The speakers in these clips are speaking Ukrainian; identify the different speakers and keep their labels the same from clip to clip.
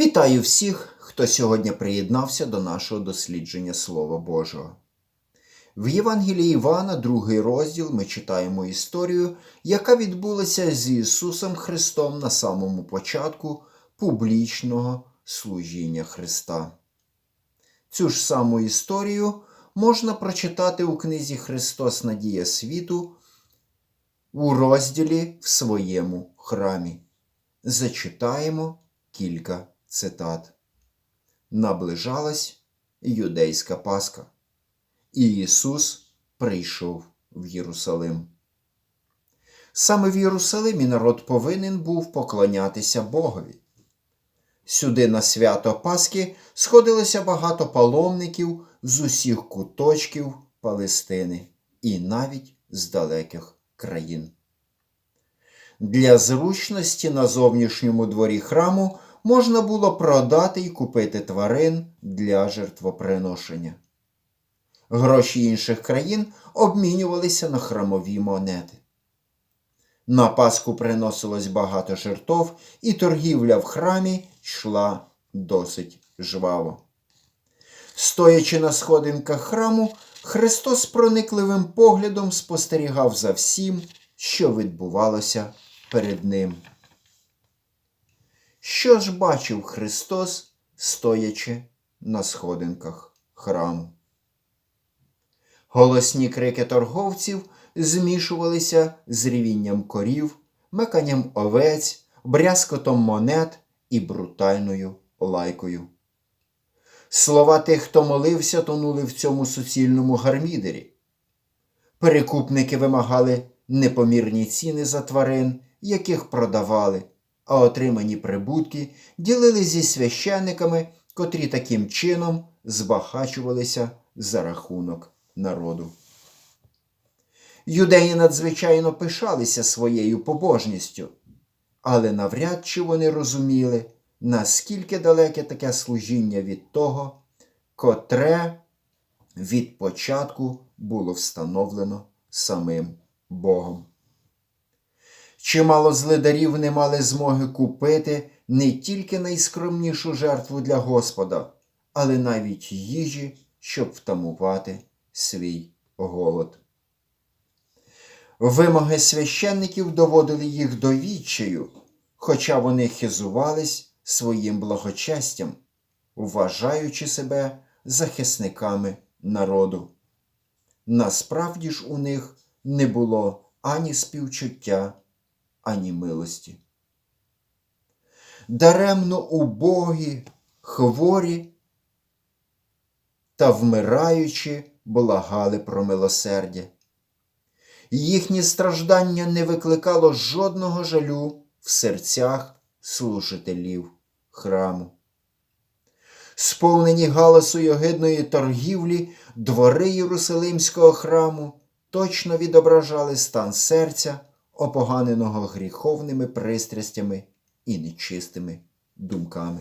Speaker 1: Вітаю всіх, хто сьогодні приєднався до нашого дослідження Слова Божого. В Євангелії Івана, другий розділ, ми читаємо історію, яка відбулася з Ісусом Христом на самому початку публічного служіння Христа. Цю ж саму історію можна прочитати у книзі Христос Надія світу у розділі в своєму храмі. Зачитаємо кілька цитат. Наближалась юдейська Пасха, і Ісус прийшов в Єрусалим. Саме в Єрусалимі народ повинен був поклонятися Богові. Сюди на свято Пасхи сходилося багато паломників з усіх куточків Палестини і навіть з далеких країн. Для зручності на зовнішньому дворі храму можна було продати і купити тварин для жертвоприношення. Гроші інших країн обмінювалися на храмові монети. На Пасху приносилось багато жертв, і торгівля в храмі йшла досить жваво. Стоячи на сходинках храму, Христос проникливим поглядом спостерігав за всім, що відбувалося перед ним. Що ж бачив Христос, стоячи на сходинках храму? Голосні крики торговців змішувалися з рівінням корів, меканням овець, брязкотом монет і брутальною лайкою. Слова тих, хто молився, тонули в цьому суцільному гармідері. Перекупники вимагали непомірні ціни за тварин, яких продавали, а отримані прибутки ділили зі священниками, котрі таким чином збагачувалися за рахунок народу. Юдеї надзвичайно пишалися своєю побожністю, але навряд чи вони розуміли, наскільки далеке таке служіння від того, котре від початку було встановлено самим Богом. Чимало злидарів не мали змоги купити не тільки найскромнішу жертву для Господа, але навіть їжі, щоб втамувати свій голод. Вимоги священників доводили їх до відчаю, хоча вони хизувались своїм благочестям, вважаючи себе захисниками народу. Насправді ж у них не було ані співчуття, ані милості. Даремно убогі, хворі та вмираючи благали про милосердя. Їхнє страждання не викликало жодного жалю в серцях служителів храму. Сповнені галасу й торгівлі, двори Єрусалимського храму точно відображали стан серця, опоганеного гріховними пристрастями і нечистими думками.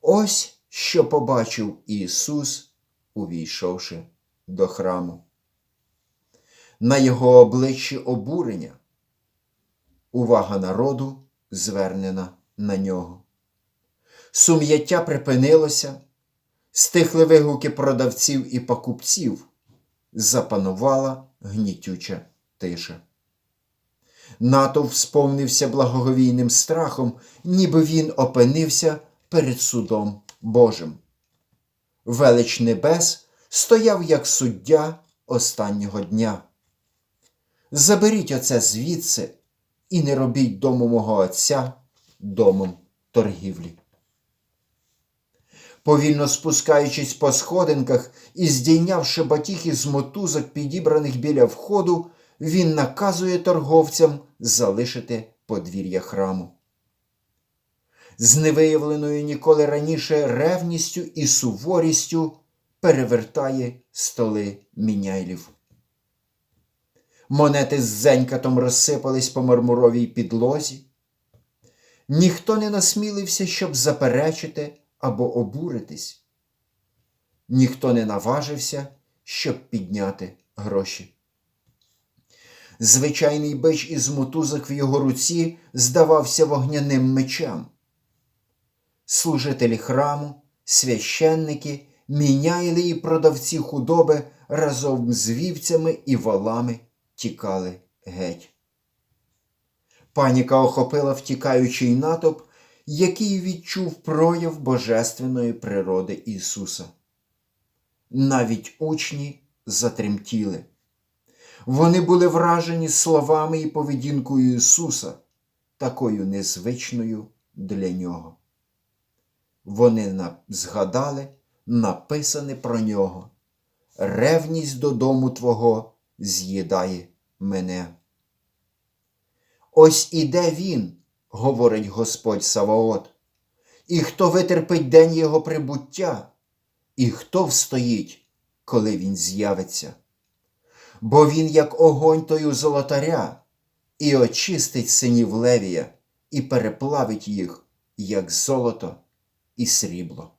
Speaker 1: Ось що побачив Ісус, увійшовши до храму. На його обличчі обурення, увага народу звернена на нього. Сум'яття припинилося, стихли вигуки продавців і покупців, запанувала гнітюча тиша. Натовп сповнився благоговійним страхом, ніби він опинився перед судом Божим. Велич небес стояв як суддя останнього дня. Заберіть оце звідси і не робіть дому мого Отця домом торгівлі. Повільно спускаючись по сходинках і здійнявши батіг з мотузок, підібраних біля входу, він наказує торговцям залишити подвір'я храму. З невиявленою ніколи раніше ревністю і суворістю перевертає столи міняйлів. Монети з зенькатом розсипались по мармуровій підлозі. Ніхто не насмілився, щоб заперечити або обуритись. Ніхто не наважився, щоб підняти гроші. Звичайний бич із мотузок в його руці здавався вогняним мечем. служителі храму, священники, міняйли і продавці худоби разом з вівцями і валами тікали геть. Паніка охопила втікаючий натовп, який відчув прояв божественної природи Ісуса. Навіть учні затремтіли. Вони були вражені словами і поведінкою Ісуса, такою незвичною для нього. Вони згадали написане про нього. Ревність додому Твого з'їдає мене. Ось іде він, говорить Господь Саваот, і хто витерпить день його прибуття, і хто встоїть, коли він з'явиться. Бо він, як огонь тою золотаря, і очистить синів Левія, і переплавить їх, як золото і срібло.